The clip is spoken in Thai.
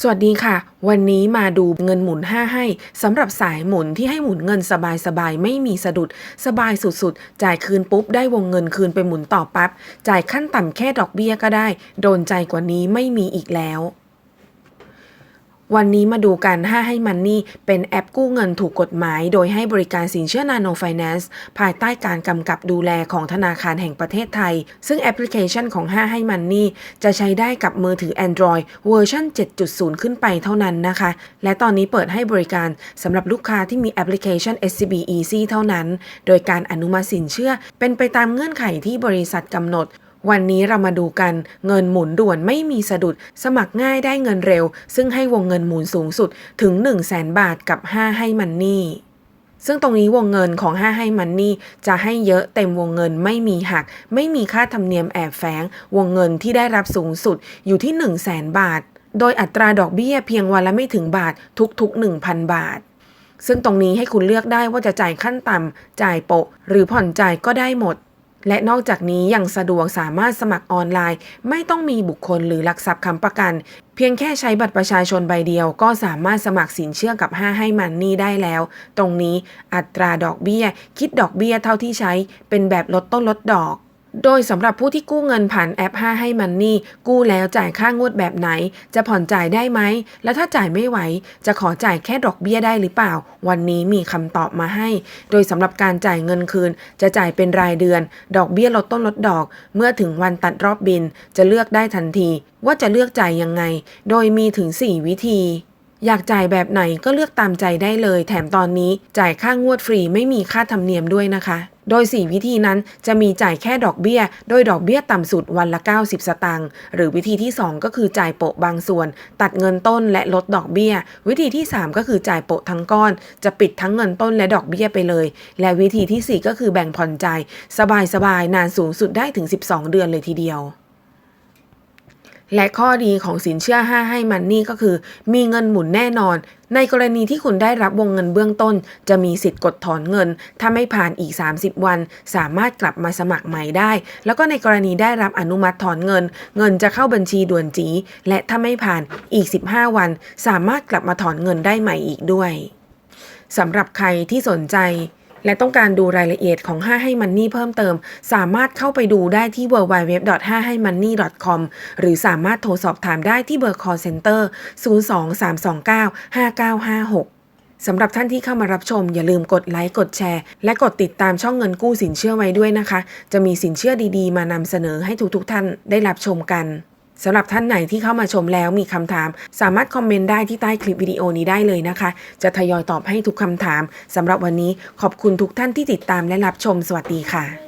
สวัสดีค่ะ วันนี้มาดูเงินหมุน 5 ให้สำหรับสายหมุนที่ให้หมุนเงินสบายๆ ไม่มีสะดุด สบายสุดๆ จ่ายคืนปุ๊บได้วงเงินคืนไปหมุนต่อปั๊บจ่ายขั้นต่ำแค่ดอกเบี้ยก็ได้ โดนใจกว่านี้ไม่มีอีกแล้ว วันนี้มาดูกัน5ให้มันนี่เป็นแอปกู้เงินถูกกฎหมาย โดยให้บริการสินเชื่อนาโนไฟแนนซ์ภายใต้การกำกับดูแลของธนาคารแห่งประเทศไทย ซึ่งแอปพลิเคชันของ5ให้มันนี่จะใช้ได้กับมือถือ Android เวอร์ชัน7.0 ขึ้นไปเท่านั้นนะคะ และตอนนี้เปิดให้บริการสำหรับลูกค้าที่มีแอปพลิเคชัน SCB Easy เท่านั้น โดยการอนุมัติสินเชื่อเป็นไปตามเงื่อนไขที่บริษัทกำหนด วันนี้เรามาดูกันเงินหมุนด่วนไม่มีสะดุด สมัครง่ายได้เงินเร็ว ซึ่งให้วงเงินหมุนสูงสุดถึง 1 0 0 0 0แบาทกับ 5 ให้มันนี่ซึ่งตรงนี้วงเงินของ 5 ให้มันนี่จะให้เยอะเต็มวงเงินไม่มีหัก ไม่มีค่าธรรมเนียมแอบแฝงวงเงินที่ได้รับสูงสุดอยู่ที่ 1 0 0 0 0แบาท โดยอัตราดอกเบี้ยเพียงวันละไม่ถึงบาททุกๆ 1,000 บาท ซึ่งตรงนี้ให้คุณเลือกได้ว่าจะจ่ายขั้นต่ำจ่ายโปะ หรือผ่อนจ่ายก็ได้หมด และนอกจากนี้ยังสะดวกสามารถสมัครออนไลน์ ไม่ต้องมีบุคคลหรือหลักทรัพย์ค้ำประกัน เพียงแค่ใช้บัตรประชาชนใบเดียว ก็สามารถสมัครสินเชื่อกับ 5 ให้มันนี่ได้แล้ว ตรงนี้อัตราดอกเบี้ย คิดดอกเบี้ยเท่าที่ใช้เป็นแบบลดต้นลดดอก โดยสำหรับผู้ที่กู้เงินผ่านแอป 5 ให้มันนี่ กู้แล้วจ่ายค่างวดแบบไหน จะผ่อนจ่ายได้ไหม แล้วถ้าจ่ายไม่ไหว จะขอจ่ายแค่ดอกเบี้ยได้หรือเปล่า วันนี้มีคำตอบมาให้ โดยสำหรับการจ่ายเงินคืน จะจ่ายเป็นรายเดือน ดอกเบี้ยลดต้นลดดอก เมื่อถึงวันตัดรอบบิน จะเลือกได้ทันที ว่าจะเลือกจ่ายยังไง โดยมีถึง 4 วิธี อยากจ่ายแบบไหนก็เลือกตามใจได้เลย แถมตอนนี้จ่ายค่างวดฟรีไม่มีค่าธรรมเนียมด้วยนะคะ โดย 4 วิธีนั้นจะมีจ่ายแค่ดอกเบี้ย โดยดอกเบี้ยต่ำสุดวันละ 90 สตางค์หรือวิธีที่ 2 ก็คือจ่ายโปะบางส่วน ตัดเงินต้นและลดดอกเบี้ย วิธีที่ 3 ก็คือจ่ายโปะทั้งก้อน จะปิดทั้งเงินต้นและดอกเบี้ยไปเลย และวิธีทีสี่4 ก็คือแบ่งผ่อนจ่ายสบายๆนานสูงสุดได้ถึง 12 เดือนเลยทีเดียว และข้อดีของสินเชื่อ 5 ให้มันนี่ก็คือ มีเงินหมุนแน่นอน ในกรณีที่คุณได้รับวงเงินเบื้องต้น จะมีสิทธิ์กดถอนเงิน ถ้าไม่ผ่านอีก 30 วัน สามารถกลับมาสมัครใหม่ได้ แล้วก็ในกรณีได้รับอนุมัติถอนเงิน เงินจะเข้าบัญชีด่วนจี และถ้าไม่ผ่านอีก 15 วัน สามารถกลับมาถอนเงินได้ใหม่อีกด้วยสำหรับใครที่สนใจ และต้องการดูรายละเอียดของ5ให้มันนี่เพิ่มเติม สามารถเข้าไปดูได้ที่ www.5haimoney.com หรือสามารถโทรสอบถามได้ที่เบอร์ call center 023295956สำหรับท่านที่เข้ามารับชม อย่าลืมกดไลค์กดแชร์ และกดติดตามช่องเงินกู้สินเชื่อไว้ด้วยนะคะ จะมีสินเชื่อดีๆ มานำเสนอให้ทุกๆท่านได้รับชมกัน สำหรับท่านไหนที่เข้ามาชมแล้วมีคำถาม สามารถคอมเมนต์ได้ที่ใต้คลิปวิดีโอนี้ได้เลยนะคะ จะทยอยตอบให้ทุกคำถามสำหรับวันนี้ขอบคุณทุกท่านที่ติดตามและรับชมสวัสดีค่ะ